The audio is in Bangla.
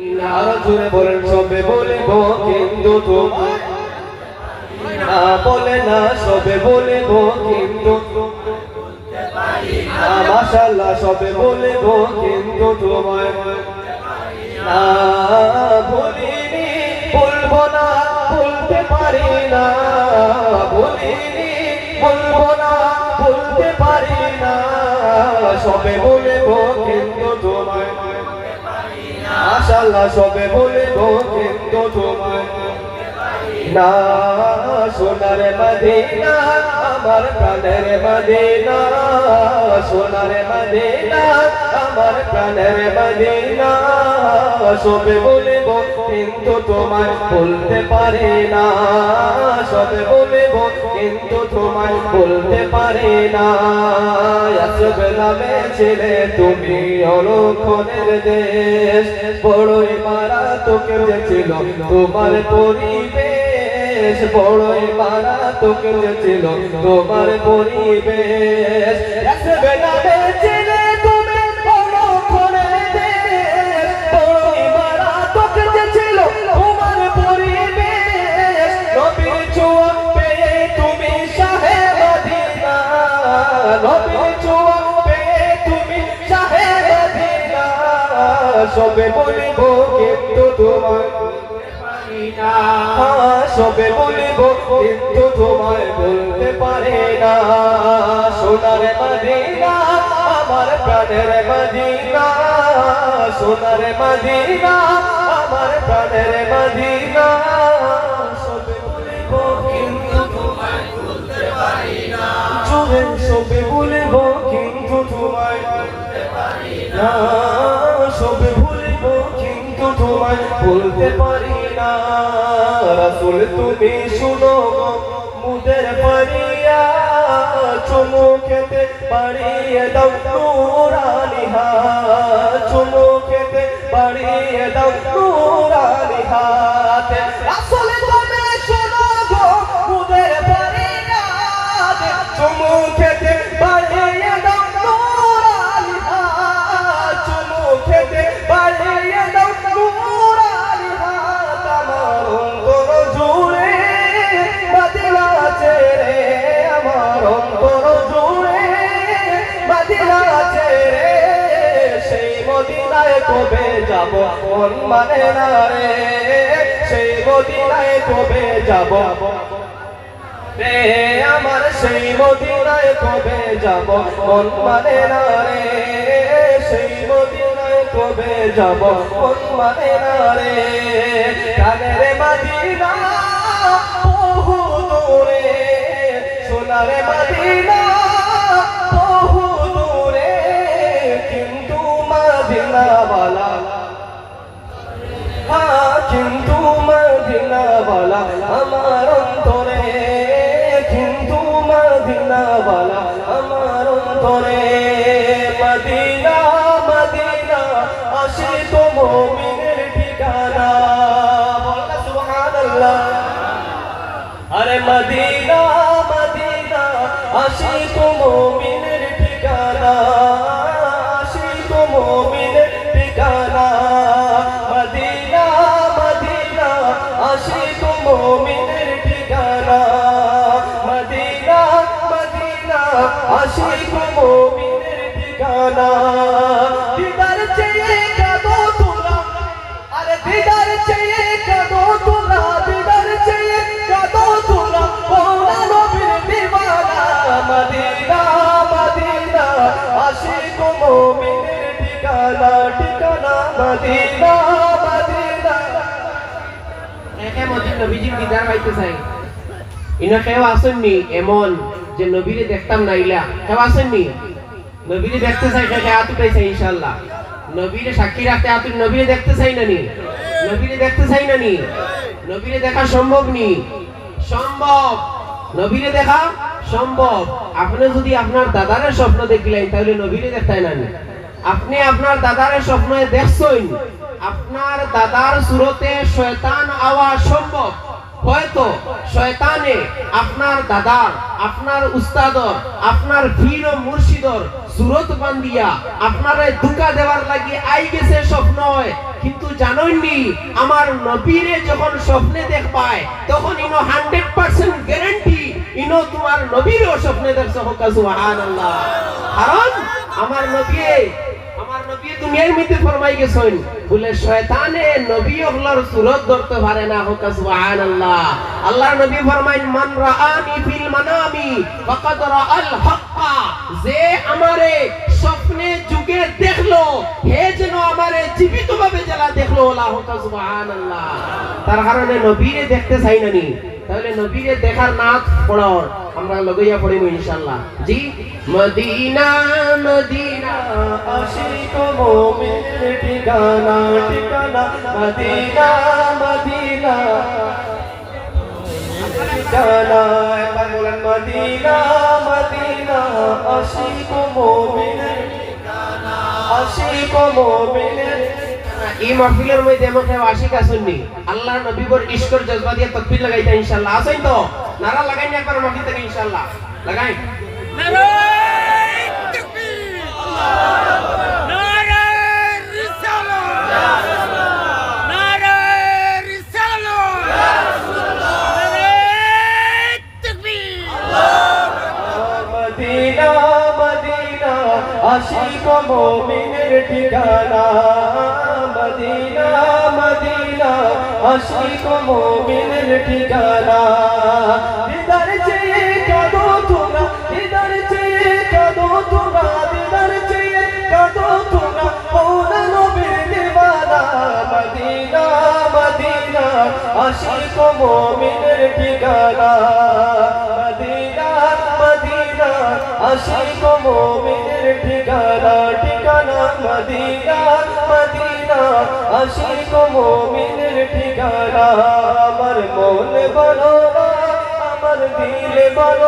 আরও জোরে বলেন, সবে বলিব কিন্তু তোমার না বলে না, সবে বলিব কিন্তু না মাশাল্লাহ সবে বলিব কিন্তু তোমায়। না বলিনি বলব না, বলতে পারি না। বলিনি বলব না, বলতে পারি না। সবে বলিব কিন্তু তোমায়। মাশাল্লাহ সবে বলিব কিন্তু তোমায়। না, সোনার মদিনা, আমার প্রাণের মদিনা। সোনার মদিনা, আমার প্রাণের মদিনা। সবে কিন্তু তোমায় বলতে পারি না। কিন্তু বলতে না। ছিলে তুমি অলক্ষণের দেশ। বড়ই মারা তোকে ছিল তোমার পরিবেশ। বড়ই মারা তোকে ছিল তোমার পরিবেশ। আসবে ছিলে সবে বলিব কিন্তু তোমার সবে বলিব কিন্তু তোমায় বলতে পারে না। সোনার মদিনা, আমার প্রাণের মদিনা। সোনার মদিনা, আমার প্রাণের মদিনা। সবে বলিব কিন্তু তোমায় বলতে না। সবে বলিব কিন্তু তোমায় বলতে না। কিন্তু তোমায় বলতে পারি না। রাসুল, তুমি শুনো মুদের পারিয়া চুমু খেতে পারিয়ে দাও নুরানিহা চুমু খেতে পারিয়ে দাও নুরানি কবে যাব? মন মানে না রে, সেই মদিনায় কবে যাব? রে, আমার সেই মদিনায় কবে যাব? মন মানে না রে, সেই মদিনায় কবে যাব? মন মানে না রে, কানের মদিনা বহু দূরে, সোনার মদিনা আরে মদিনা মদিনা আসি তো নবীরে দেখতে চাই দেখতে না নি নবীরে দেখতে চাই না নি নবীরে দেখা সম্ভব সম্ভব নবীরে দেখা সম্ভব আপনি যদি আপনার দাদারের স্বপ্ন দেখলেন তাহলে নবীরে দেখতাই না নি আপনি আপনার দাদারের স্বপ্ন দেখছেন। আপনার দাদার সুরতে শয়তান আওয়া সম্ভব। হয়তো শয়তানে আপনার দাদার, আপনার উস্তাদর, আপনার পীর ও মুর্শিদর সুরত বান্দিয়া আপনারে দুকা দেওয়ার লাগি আই গেছে স্বপ্ন। কিন্তু জানোইনি আমার নবীরে যখন স্বপ্নে দেখ পায় তখন ইনো হান্ড্রেড পার্সেন্ট গ্যারান্টি ইনো তোমার নবীরও স্বপ্নে দেখছ হোক, সুবহানাল্লাহ। কারণ আমার নবী নবী দুনিয়ার মধ্যে ফরমাই গেছেন বলে, শয়তানে নবী হলার সুরত ধরতে পারে না হোক, সুবহানাল্লাহ। আল্লাহর নবী ফরমাইন, মান রাআনি ফিল মানামি, ফাকাদ রাআল হাক্কা। যে আমারে স্বপ্নে যুগে দেখল, হে যেন আমারে জীবিত ভাবে জ্বালা দেখল, ওলা হোক, সুবহানাল্লাহ। তার কারণে নবীরে দেখতে চাই না নি। তাহলে নবীরে দেখার নাচ পড়ার আমরা লগইয়া পড়িব ইনশাআল্লাহ। জি? মদিনা মদিনা, আশিক মোমিনের ঠিকানা ঠিকানা, মদিনা মদিনা। ঠিকানা বলেন মদিনা মদিনা, আশিক মোমিনের ঠিকানা, আশিক এই মাহফিলের মধ্যে আমাকে আশিক আসুননি। আল্লাহ নবীবর ইশকর জজবা দিয়ে তকবীর লাগাইতা ইনশাআল্লাহ। আসেন তো? নারা লাগাই না একবার মাহফিল থেকে ইনশাআল্লাহ। লাগাই। আশিক মোমিনের ঠিকানা। মদিনা মদিনা, আশিক মোমিনের ঠিকানা। দিদার চেয়ে কাঁদো তোমরা, দিদার চেয়ে কাঁদো তোমরা, দিদার চেয়ে কাঁদো তোমরা, মৌলা নবীর দিবানা মদিনা মদিনা, আশিক মোমিনের ঠিকানা। মদিনা মদিনা, আশিক মোমিনের ঠিকানা। ঠিকানা মদিনা মদিনা। আশিক মোমিনের ঠিকানা আমার মন বলো আমার দিল বলো।